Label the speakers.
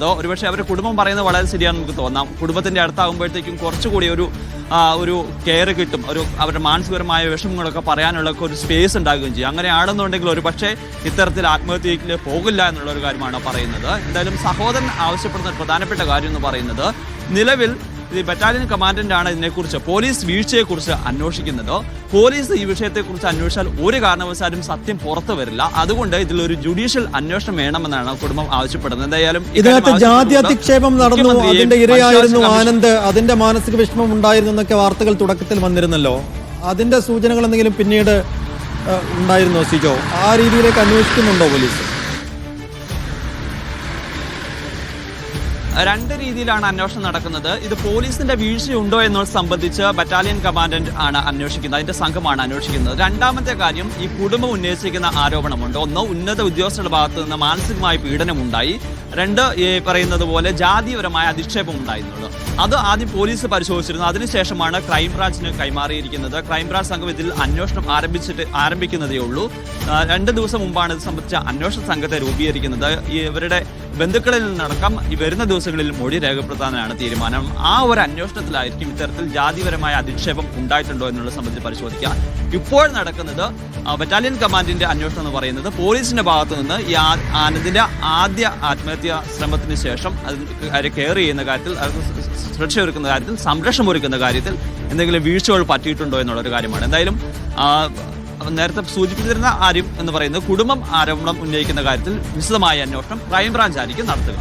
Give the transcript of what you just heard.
Speaker 1: അതോ ഒരുപക്ഷെ അവരുടെ കുടുംബം പറയുന്നത് വളരെ ശരിയാണെന്ന് നമുക്ക് തോന്നാം. കുടുംബത്തിന്റെ അടുത്താകുമ്പോഴത്തേക്കും കുറച്ചുകൂടി ഒരു ഒരു കെയർ കിട്ടും. ഒരു അവരുടെ മാനസികപരമായ വിഷമങ്ങളൊക്കെ പറയാനുള്ള ഒരു സ്പേസ് ഉണ്ടാകുകയും ചെയ്യും. അങ്ങനെയാണെന്നുണ്ടെങ്കിൽ ഒരു പക്ഷേ ഇത്തരത്തിൽ ആത്മഹത്യയിലേക്ക് പോകില്ല എന്നുള്ള ഒരു കാര്യമാണ് പറയുന്നത്. എന്തായാലും സഹോദരൻ ആവശ്യപ്പെടുന്ന പ്രധാനപ്പെട്ട കാര്യം എന്ന് പറയുന്നത് നിലവിൽ ബറ്റാലിയൻ കമാൻഡന്റ് ആണ് ഇതിനെക്കുറിച്ച്. പോലീസ് വീഴ്ചയെക്കുറിച്ച് അന്വേഷിക്കുന്നത്. പോലീസ് ഈ വിഷയത്തെക്കുറിച്ച് അന്വേഷിച്ചാൽ ഒരു കാരണവശാലും സത്യം പുറത്തു വരില്ല. അതുകൊണ്ട് ഇതിലൊരു ജുഡീഷ്യൽ അന്വേഷണം വേണമെന്നാണ് കുടുംബം ആവശ്യപ്പെടുന്നത്. എന്തായാലും
Speaker 2: ഇതിനകത്ത് ജാതി അധിക്ഷേപം നടന്നു. അതിന്റെ ഇരയായിരുന്നു ആനന്ദ്. അതിന്റെ മാനസിക വിഷമം ഉണ്ടായിരുന്നു എന്നൊക്കെ വാർത്തകൾ തുടക്കത്തിൽ വന്നിരുന്നല്ലോ. അതിന്റെ സൂചനകൾ എന്തെങ്കിലും പിന്നീട് ഉണ്ടായിരുന്നോ സിജോ? ആ രീതിയിലേക്ക് അന്വേഷിക്കുന്നുണ്ടോ പോലീസ്?
Speaker 1: രണ്ട് രീതിയിലാണ് അന്വേഷണം നടക്കുന്നത്. ഇത് പോലീസിന്റെ വീഴ്ചയുണ്ടോ എന്നത് സംബന്ധിച്ച് ബറ്റാലിയൻ കമാൻഡന്റ് ആണ് അന്വേഷിക്കുന്നത്. അതിന്റെ സംഘമാണ് അന്വേഷിക്കുന്നത്. രണ്ടാമത്തെ കാര്യം ഈ കുടുംബം ഉന്നയിച്ചിരിക്കുന്ന ആരോപണമുണ്ട്. ഒന്ന് ഉന്നത ഉദ്യോഗസ്ഥരുടെ ഭാഗത്ത് നിന്ന് മാനസികമായ പീഡനമുണ്ടായി. രണ്ട് ഈ പറയുന്നത് പോലെ ജാതിപരമായ അധിക്ഷേപം ഉണ്ടായിരുന്നുള്ളൂ അത് ആദ്യം പോലീസ് പരിശോധിച്ചിരുന്നു. അതിനുശേഷമാണ് ക്രൈംബ്രാഞ്ചിന് കൈമാറിയിരിക്കുന്നത്. ക്രൈംബ്രാഞ്ച് സംഘം ഇതിൽ അന്വേഷണം ആരംഭിച്ചിട്ട് ആരംഭിക്കുന്നതേ ഉള്ളൂ. രണ്ട് ദിവസം മുമ്പാണ് ഇത് സംബന്ധിച്ച അന്വേഷണ സംഘത്തെ രൂപീകരിക്കുന്നത്. ഇവരുടെ ബന്ധുക്കളിൽ നിന്നടക്കം ഈ വരുന്ന ദിവസങ്ങളിൽ മൊഴി രേഖപ്പെടുത്താനാണ് തീരുമാനം. ആ ഒരു അന്വേഷണത്തിലായിരിക്കും ഇത്തരത്തിൽ ജാതിപരമായ അധിക്ഷേപം ഉണ്ടായിട്ടുണ്ടോ എന്നുള്ളത് സംബന്ധിച്ച് പരിശോധിക്കുക. ഇപ്പോൾ നടക്കുന്നത് ബറ്റാലിയൻ കമാൻഡിന്റെ അന്വേഷണം എന്ന് പറയുന്നത് പോലീസിന്റെ ഭാഗത്തു നിന്ന് ഈ ആനന്ദിന്റെ ആദ്യ ആത്മഹത്യാ ശ്രമത്തിന് ശേഷം അത് കെയർ ചെയ്യുന്ന കാര്യത്തിൽ സുരക്ഷ ഒരുക്കുന്ന കാര്യത്തിൽ സംരക്ഷണം ഒരുക്കുന്ന കാര്യത്തിൽ എന്തെങ്കിലും വീഴ്ചകൾ പറ്റിയിട്ടുണ്ടോ എന്നുള്ളൊരു കാര്യമാണ്. എന്തായാലും നേരത്തെ സൂചിപ്പിച്ചിരുന്ന ആരും എന്ന് പറയുന്നത് കുടുംബം ആരോപണം ഉന്നയിക്കുന്ന കാര്യത്തിൽ വിശദമായ അന്വേഷണം ക്രൈംബ്രാഞ്ച് ആയിരിക്കും നടത്തുക.